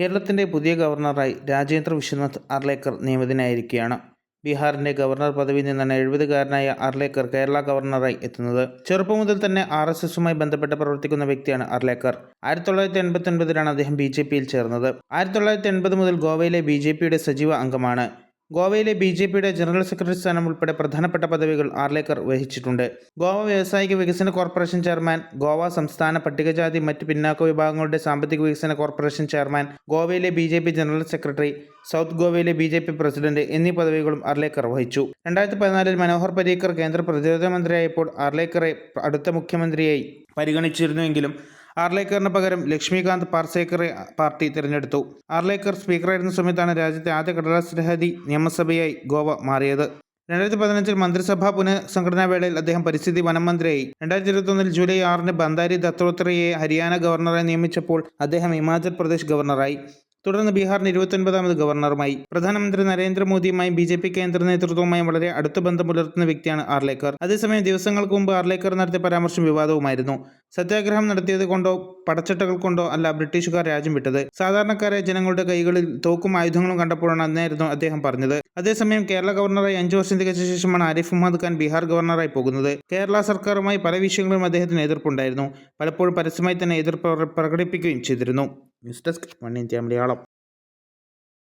കേരളത്തിന്റെ പുതിയ ഗവർണറായി രാജേന്ദ്ര വിശ്വനാഥ് അർലേക്കർ നിയമിതനായിരിക്കുകയാണ് ബീഹാറിന്റെ ഗവർണർ പദവിയിൽ നിന്നാണ് എഴുപതുകാരനായ അർലേക്കർ കേരള ഗവർണറായി എത്തുന്നത്. ചെറുപ്പം മുതൽ തന്നെ ആർ എസ് എസുമായി ബന്ധപ്പെട്ട് പ്രവർത്തിക്കുന്ന വ്യക്തിയാണ് അർലേക്കർ. ആയിരത്തി തൊള്ളായിരത്തി എൺപത്തി ഒൻപതിലാണ് അദ്ദേഹം ബി ജെ പിയിൽ ചേർന്നത്. ആയിരത്തി തൊള്ളായിരത്തി എൺപത് മുതൽ ഗോവയിലെ ബി ജെ പിയുടെ സജീവ അംഗമാണ്. ഗോവയിലെ ബി ജെ പിയുടെ ജനറൽ സെക്രട്ടറി സ്ഥാനം ഉൾപ്പെടെ പ്രധാനപ്പെട്ട പദവികൾ ആർലേക്കർ വഹിച്ചിട്ടുണ്ട്. ഗോവ വ്യാവസായിക വികസന കോർപ്പറേഷൻ ചെയർമാൻ ഗോവ സംസ്ഥാന പട്ടികജാതി മറ്റ് പിന്നാക്ക വിഭാഗങ്ങളുടെ സാമ്പത്തിക വികസന കോർപ്പറേഷൻ ചെയർമാൻ ഗോവയിലെ ബി ജനറൽ സെക്രട്ടറി സൗത്ത് ഗോവയിലെ ബി ജെ പി പ്രസിഡന്റ് എന്നീ പദവികളും ആർലേക്കർ വഹിച്ചു. രണ്ടായിരത്തി പതിനാലിൽ മനോഹർ പരീക്കർ കേന്ദ്ര പ്രതിരോധ മന്ത്രിയായപ്പോൾ ആർലേക്കറെ അടുത്ത മുഖ്യമന്ത്രിയായി പരിഗണിച്ചിരുന്നുവെങ്കിലും ആർലേക്കറിന് പകരം ലക്ഷ്മികാന്ത് പാർസേക്കറെ പാർട്ടി തിരഞ്ഞെടുത്തു. ആർലേക്കർ സ്പീക്കറായിരുന്ന സമയത്താണ് രാജ്യത്തെ ആദ്യ കടലാസ് രഹതി നിയമസഭയായി ഗോവ മാറിയത്. രണ്ടായിരത്തി പതിനഞ്ചിൽ മന്ത്രിസഭാ പുനഃസംഘടനാ വേളയിൽ അദ്ദേഹം പരിസ്ഥിതി വനം മന്ത്രിയായി. രണ്ടായിരത്തി ഇരുപത്തൊന്നിൽ ജൂലൈ ആറിന് ബന്ദാരി ദത്തോത്രയെ ഹരിയാന ഗവർണറായി നിയമിച്ചപ്പോൾ അദ്ദേഹം ഹിമാചൽ പ്രദേശ് ഗവർണറായി. തുടർന്ന് ബീഹാറിന് ഇരുപത്തൊൻപതാമത് ഗവർണറുമായി. പ്രധാനമന്ത്രി നരേന്ദ്രമോദിയുമായും ബി ജെ പി കേന്ദ്ര നേതൃത്വവുമായും വളരെ അടുത്ത ബന്ധം പുലർത്തുന്ന വ്യക്തിയാണ് ആർലേക്കർ. അതേസമയം ദിവസങ്ങൾക്ക് മുമ്പ് ആർലേക്കർ നടത്തിയ പരാമർശം വിവാദവുമായിരുന്നു. സത്യാഗ്രഹം നടത്തിയത് കൊണ്ടോ പടച്ചട്ടകൾ കൊണ്ടോ അല്ല ബ്രിട്ടീഷുകാർ രാജ്യം വിട്ടത്. സാധാരണക്കാരെ ജനങ്ങളുടെ കൈകളിൽ തോക്കും ആയുധങ്ങളും കണ്ടപ്പോഴാണ് അന്നായിരുന്നു അദ്ദേഹം പറഞ്ഞത്. അതേസമയം കേരള ഗവർണറായി അഞ്ചു വർഷം തികച്ച ശേഷമാണ് ആരിഫ് മുഹമ്മദ് ഖാൻ ബീഹാർ ഗവർണറായി പോകുന്നത്. കേരള സർക്കാരുമായി പല വിഷയങ്ങളിലും അദ്ദേഹത്തിന് എതിർപ്പുണ്ടായിരുന്നു. പലപ്പോഴും പരസ്യമായി തന്നെ എതിർപ്പ് പ്രകടിപ്പിക്കുകയും ചെയ്തിരുന്നു. news desk one India Malayalam